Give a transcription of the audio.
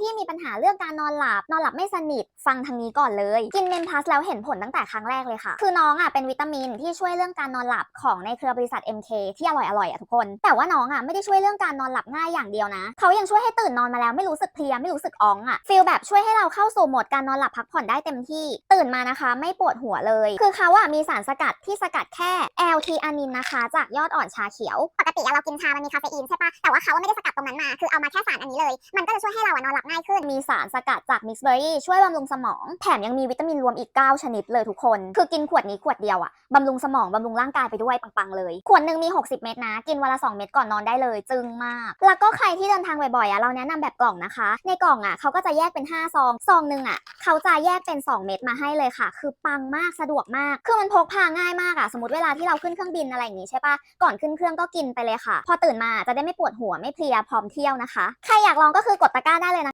ที่มีปัญหาเรื่องการนอนหลับ นอนหลับไม่สนิท ฟังทางนี้ก่อนเลย กินเมนพลัสแล้วเห็นผลตั้งแต่ครั้งแรกเลยค่ะ คือน้องอะเป็นวิตามินที่ช่วยเรื่องการนอนหลับของในเครือบริษัท MK ที่อร่อยอร่อยๆอะทุกคน แต่ว่าน้องอะไม่ได้ช่วยเรื่องการนอนหลับง่ายอย่างเดียวนะ เขายังช่วยให้ตื่นนอนมาแล้วไม่รู้สึกเพลียไม่รู้สึกอ้องอะฟีลแบบช่วยให้เราเข้าสู่โหมดการนอนหลับพักผ่อนได้เต็มที่ ตื่นมานะคะ ไม่ปวดหัวเลย คือเขาอะมีสารสกัดที่สกัดแค่ LT อานินนะคะ จากยอดอ่อนชาเขียว ปกติเรากินชา มันมีคาเฟอีนใช่ปะแต่ว่าเขาไม่ได้สกัดตรงนั้นมา คือเอามาแค่สารอันนี้เลย มันก็จะช่วยให้เราอะนอนหลับง่ายขึ้น มีสารสกัดจากมิกซ์เบอร์รี่ช่วยบำรุงสมอง แถมยังมีวิตามินรวมอีก 9 ชนิดเลยทุกคน คือกินขวดนี้ขวดเดียวอะบำรุงสมองบำรุงร่างกายไปด้วยปังๆเลย ขวดหนึ่งมี 60 เม็ดนะ กินวันละ 2 เม็ดก่อนนอนได้เลยจึงมาก แล้วก็ใครที่เดินทางบ่อยๆอะเราแนะนำแบบกล่องนะคะ ในกล่องอะเขาก็จะแยกเป็น 5 ซอง ซองหนึ่งอะเขาจะแยกเป็น 2 เม็ดมาให้เลยค่ะ คือปังมากสะดวกมาก คือมันพกพาง่ายมากอะสมมติเวลาที่เราขึ้นเครื่องบินอะไรอย่างงี้ใช่ปะก่อนขึ้นเครื่องก็กินไปเลยค่ะ พอตื่นมาจะได้ไม่ปวดหัวไม่เพลียพร้อมเที่ยวนะคะ ใครอยากลองก็คือกดตะกร้าได้เลยนะ